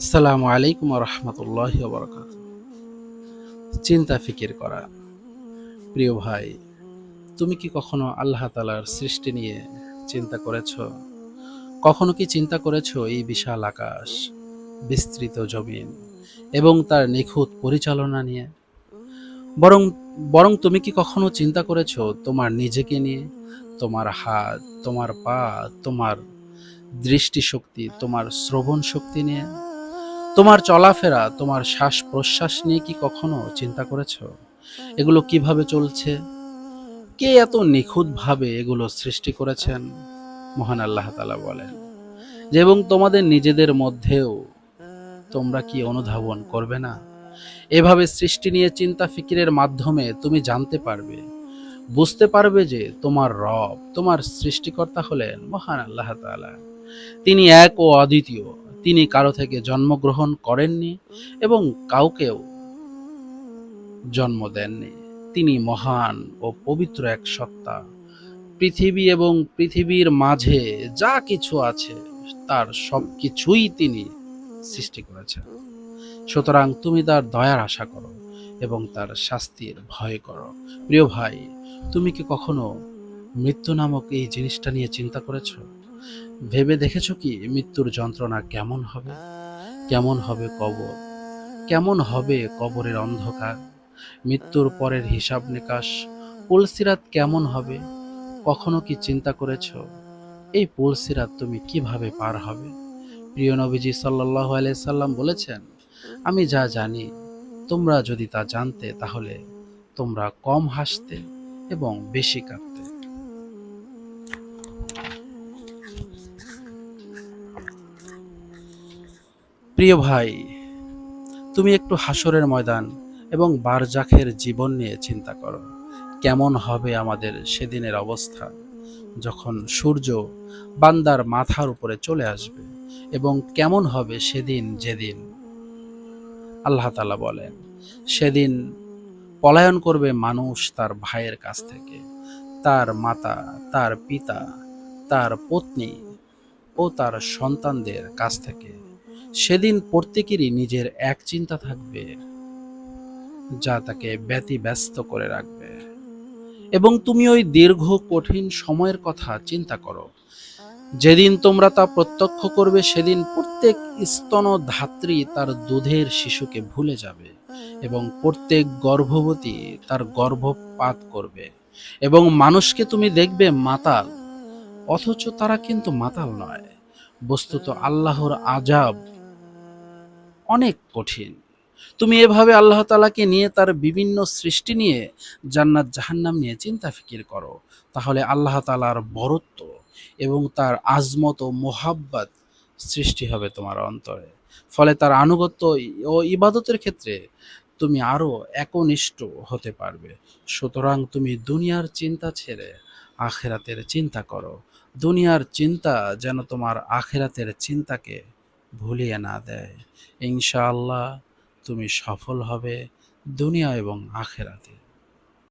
আসসালামু আলাইকুম রহমতুল্লাহ বরকাত চিন্তা ফিকির করা। প্রিয় ভাই, তুমি কি কখনো আল্লাহ তালার সৃষ্টি নিয়ে চিন্তা করেছ? কখনো কি চিন্তা করেছ এই বিশাল আকাশ, বিস্তৃত জমিন এবং তার নিখুঁত পরিচালনা নিয়ে? বরং বরং তুমি কি কখনো চিন্তা করেছ তোমার নিজেকে নিয়ে? তোমার হাত, তোমার পা, তোমার দৃষ্টিশক্তি, তোমার শ্রবণ শক্তি নিয়ে? তোমার চলাফেরা, তোমার শ্বাস প্রশ্বাস নিয়ে কি কখনো চিন্তা করেছ? এগুলো কীভাবে চলছে? কে এত নিখুঁতভাবে এগুলো সৃষ্টি করেছেন? মহান আল্লাহ তালা বলেন, যে এবং তোমাদের নিজেদের মধ্যেও তোমরা কি অনুধাবন করবে না? এভাবে সৃষ্টি নিয়ে চিন্তা ফিকিরের মাধ্যমে তুমি জানতে পারবে, বুঝতে পারবে যে তোমার রব, তোমার সৃষ্টিকর্তা হলেন মহান আল্লাহ তাআলা। তিনি এক ও অদ্বিতীয়। তিনি কারও থেকে জন্মগ্রহণ করেননি এবং কাউকেও জন্ম দেননি। তিনি মহান ও পবিত্র এক সত্তা। পৃথিবী এবং পৃথিবীর মাঝে যা কিছু আছে, তার সব কিছুই তিনি সৃষ্টি করেছেন। সুতরাং তুমি তার দয়ার আশা করো এবং তার শাস্তির ভয় করো। প্রিয় ভাই, তুমি কি কখনো মৃত্যু নামক এই জিনিসটা নিয়ে চিন্তা করেছ? ভেবে দেখেছ কি মৃত্যুর যন্ত্রণা কেমন হবে? কেমন হবে কবর? কেমন হবে কবরের অন্ধকার? মৃত্যুর পরের হিসাব নিকাশ, পুলসিরাত কেমন হবে? কখনো কি চিন্তা করেছ, এই পুলসিরাত তুমি কীভাবে পার হবে? প্রিয় নবীজি সাল্লাহ সাল্লাম বলেছেন, আমি যা জানি, তোমরা যদি তা জানতে তাহলে তোমরা কম হাসতে এবং বেশি কাঁদতে। প্রিয় ভাই, তুমি একটু হাসরের ময়দান এবং বারজাখের জীবন নিয়ে চিন্তা করো। কেমন হবে আমাদের সেদিনের অবস্থা? যখন সূর্য বান্দার মাথার উপরে চলে আসবে এবং কেমন হবে সেদিন যেদিন? আল্লাহ তালা বলেন, সেদিন পলায়ন করবে মানুষ তার ভাইয়ের কাছ থেকে। তার মাতা, তার পিতা, তার পত্নী ও তার সন্তানদের কাছ থেকে। সেদিন প্রত্যেকেরই নিজের এক চিন্তা থাকবে, যা তাকে ব্যতিব্যস্ত করে রাখবে। এবং তুমি ওই দীর্ঘ, কঠিন সময়ের কথা চিন্তা করো। যেদিন তোমরা তা প্রত্যক্ষ করবে, সেদিন প্রত্যেক স্তন ধাত্রী তার দুধের শিশুকে ভুলে যাবে এবং প্রত্যেক গর্ভবতী তার গর্ভপাত করবে। এবং মানুষকে তুমি দেখবে মাতাল, অথচ তারা কিন্তু মাতাল নয়। বস্তুত আল্লাহর আজাব অনেক কঠিন। তুমি এভাবে আল্লাহ তালাকে নিয়ে তার বিভিন্ন সৃষ্টি নিয়ে জান্নাত, জাহান্নাম নিয়ে চিন্তা ফিকির করো, তাহলে আল্লাহ তালার বরত্ব এবং তার আজমত ও মোহাব্বত সৃষ্টি হবে তোমার অন্তরে। ফলে তার আনুগত্য ও ইবাদতের ক্ষেত্রে তুমি আরও একনিষ্ঠ হতে পারবে। সুতরাং তুমি দুনিয়ার চিন্তা ছেড়ে আখেরাতের চিন্তা করো। দুনিয়ার চিন্তা যেন তোমার আখেরাতের চিন্তাকে ভুলিয়ে না দেয়। ইনশাআল্লাহ তুমি সফল হবে দুনিয়া এবং আখেরাতে।